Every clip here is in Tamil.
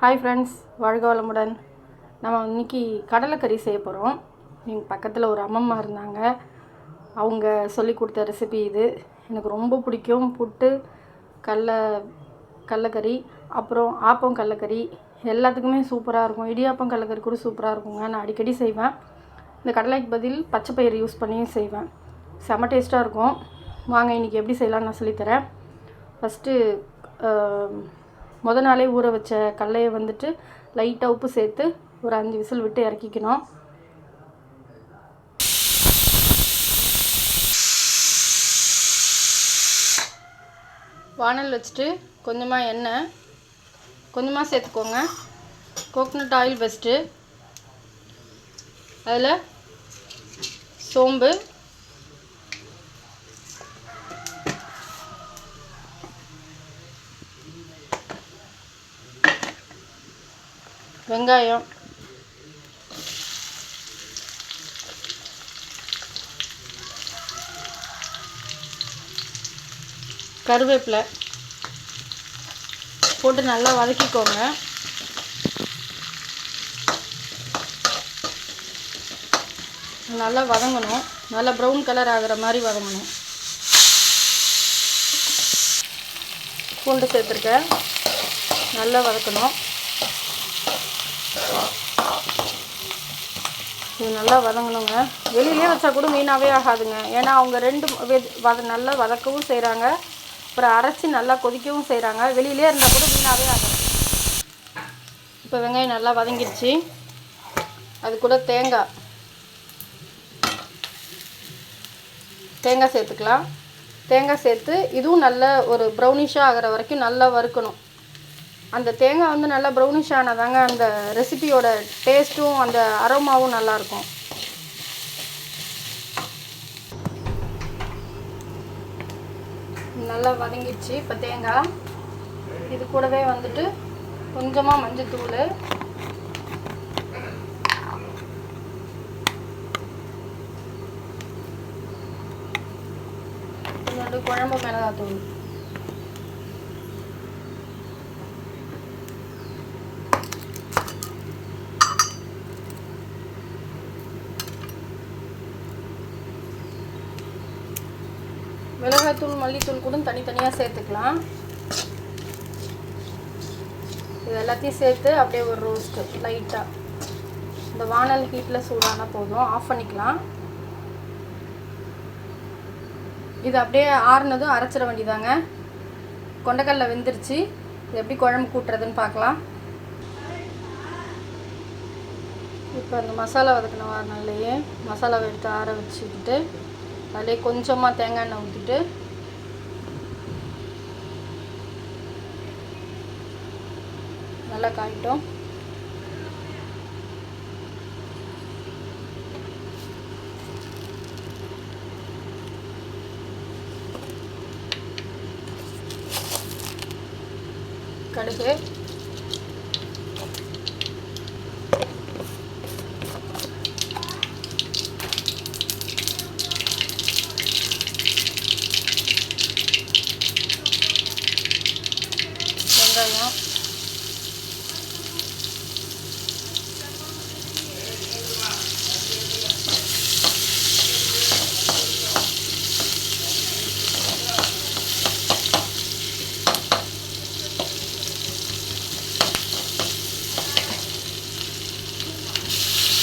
ஹாய் ஃப்ரெண்ட்ஸ் வாழ்க வளமுடன். நம்ம இன்றைக்கி கடலைக்கறி செய்ய போகிறோம் எங்கள் பக்கத்தில் ஒரு அம்மம்மா இருந்தாங்க. அவங்க சொல்லி கொடுத்த ரெசிபி இது. எனக்கு ரொம்ப பிடிக்கும். புட்டு கடல கடலக்கறி அப்புறம் ஆப்பம் கடலக்கறி எல்லாத்துக்குமே சூப்பராக இருக்கும். இடியாப்பம் கடலக்கறி கூட சூப்பராக இருக்குங்க. நான் அடிக்கடி செய்வேன். இந்த கடலைக்கு பதில் பச்சை பயிறு யூஸ் பண்ணியும் செய்வேன். செம்ம டேஸ்ட்டாக இருக்கும். வாங்க இன்றைக்கி எப்படி செய்யலாம்னு நான் சொல்லித்தரேன் ஃபஸ்ட்டு முத நாளே ஊற வச்ச கடலையை வந்துட்டு லைட்டாக உப்பு சேர்த்து ஒரு அஞ்சு விசில் விட்டு இறக்கிக்கணும். வானல் வச்சுட்டு கொஞ்சமாக எண்ணெய் கொஞ்சமாக சேர்த்துக்கோங்க. கோக்னட் ஆயில் பெஸ்ட்டு அதில் சோம்பு வெங்காயம். கருவேப்பிலை போட்டு நல்லா வதக்கிக்கோங்க. நல்லா வதங்கணும். நல்லா ப்ரௌன் கலர் ஆகிற மாதிரி வதங்கணும். பூண்டு சேர்த்துருக்கேன். நல்லா வதக்கணும். இது நல்லா வதங்கணுங்க. வெளியிலே வச்சா கூட மீனாகவே ஆகாதுங்க. ஏன்னா அவங்க ரெண்டு வெ- வத நல்லா வதக்கவும் செய்கிறாங்க அப்புறம் அரைச்சி நல்லா கொதிக்கவும் செய்கிறாங்க வெளியிலே இருந்தால் கூட மீனாகவே ஆகாது. இப்போ வெங்காயம் நல்லா வதங்கிடுச்சு அது கூட தேங்காய் தேங்காய் சேர்த்துக்கலாம். தேங்காய் சேர்த்து இதுவும் நல்ல ஒரு ப்ரௌனிஷாக ஆகிற வரைக்கும் நல்லா வறுக்கணும். அந்த தேங்காய் வந்து நல்லா ப்ரௌனிஷ் ஆனாதாங்க அந்த ரெசிபியோட டேஸ்ட்டும் அந்த அரோமாவும் நல்லாயிருக்கும் நல்லா வதங்கிடுச்சு இப்போ தேங்காய். இது கூடவே வந்துட்டு கொஞ்சமாக மஞ்சத்தூள். குழம்பு மிளகாத்தூள். மிளகாய்த்தூள் மல்லித்தூள் கூட தனித்தனியாக சேர்த்துக்கலாம். இது எல்லாத்தையும் சேர்த்து அப்படியே ஒரு ரோஸ்ட்டு லைட்டாக இந்த வானல் ஹீட்டில் சூடானா போதும். ஆஃப் பண்ணிக்கலாம். இது அப்படியே ஆறுனதும் அரைச்சிட வேண்டியதாங்க. கொண்டக்கடலை வெந்துருச்சு. இது எப்படி குழம்பு கூட்டுறதுன்னு பார்க்கலாம். இப்போ அந்த மசாலா வதக்கின வாரனாலேயே மசாலாவை எடுத்து ஆற வச்சுக்கிட்டு அதிலே கொஞ்சமாக தேங்காய் எண்ணெய் ஊற்றிட்டு நல்லா காயிட்டோம். கடுகு. வெங்காயம்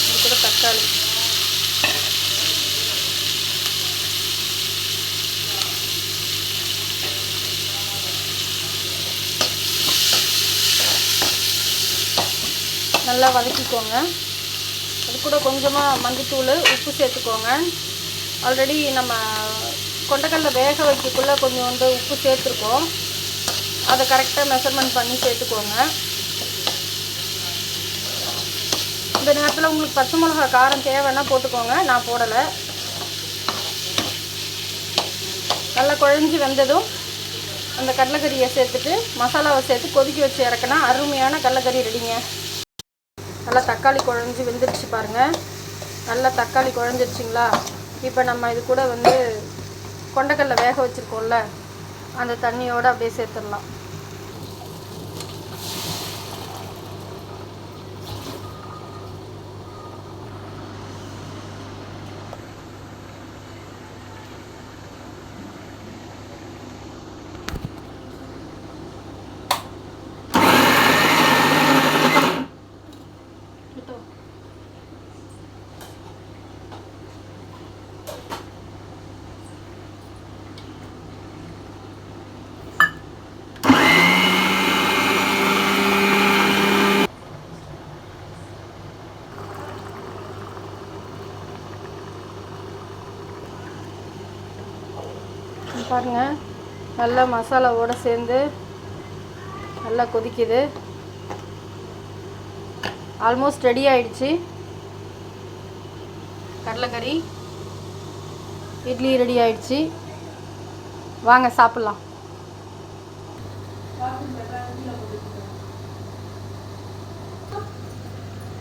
இது கூட தக்காளி நல்லா வதக்கிக்கோங்க. அது கூட கொஞ்சமாக மஞ்சத்தூள் உப்பு சேர்த்துக்கோங்க. ஆல்ரெடி நம்ம கொண்டக்கடல வேக வைக்கக்குள்ளே வந்து உப்பு சேர்த்துருக்கோம். அதை கரெக்டாக மெஷர்மெண்ட் பண்ணி சேர்த்துக்கோங்க. இந்த நேரத்தில் உங்களுக்கு பச்சை மிளகா காரம் தேவைன்னா போட்டுக்கோங்க. நான் போடலை. நல்லா குழஞ்சி வெந்ததும் அந்த கடலைக்கறியை சேர்த்துட்டு மசாலாவை சேர்த்து கொதிக்க வச்சு இறக்குனா அருமையான கடலைக்கறி ரெடிங்க. நல்லா தக்காளி குழஞ்சி வெந்துருச்சு பாருங்கள் நல்லா தக்காளி குழஞ்சிருச்சிங்களா? இப்போ நம்ம இது கூட வந்து கொண்டக்கடலை வேக வச்சுருக்கோம்ல அந்த தண்ணியோடு அப்படியே சேர்த்துடலாம். பாருங்கள் நல்லா மசாலாவோடு சேர்ந்து நல்லா கொதிக்குது. ஆல்மோஸ்ட் ரெடி ஆயிடுச்சு. கடலைக்கறி இட்லி ரெடி ஆயிடுச்சு. வாங்க சாப்பிட்லாம்.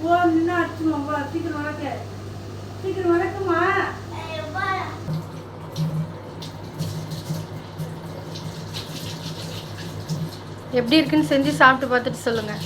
ஓ சீக்கிரம் வளர்க்க. எப்படி இருக்குன்னு செஞ்சு சாப்பிட்டு பார்த்துட்டு சொல்லுங்கள்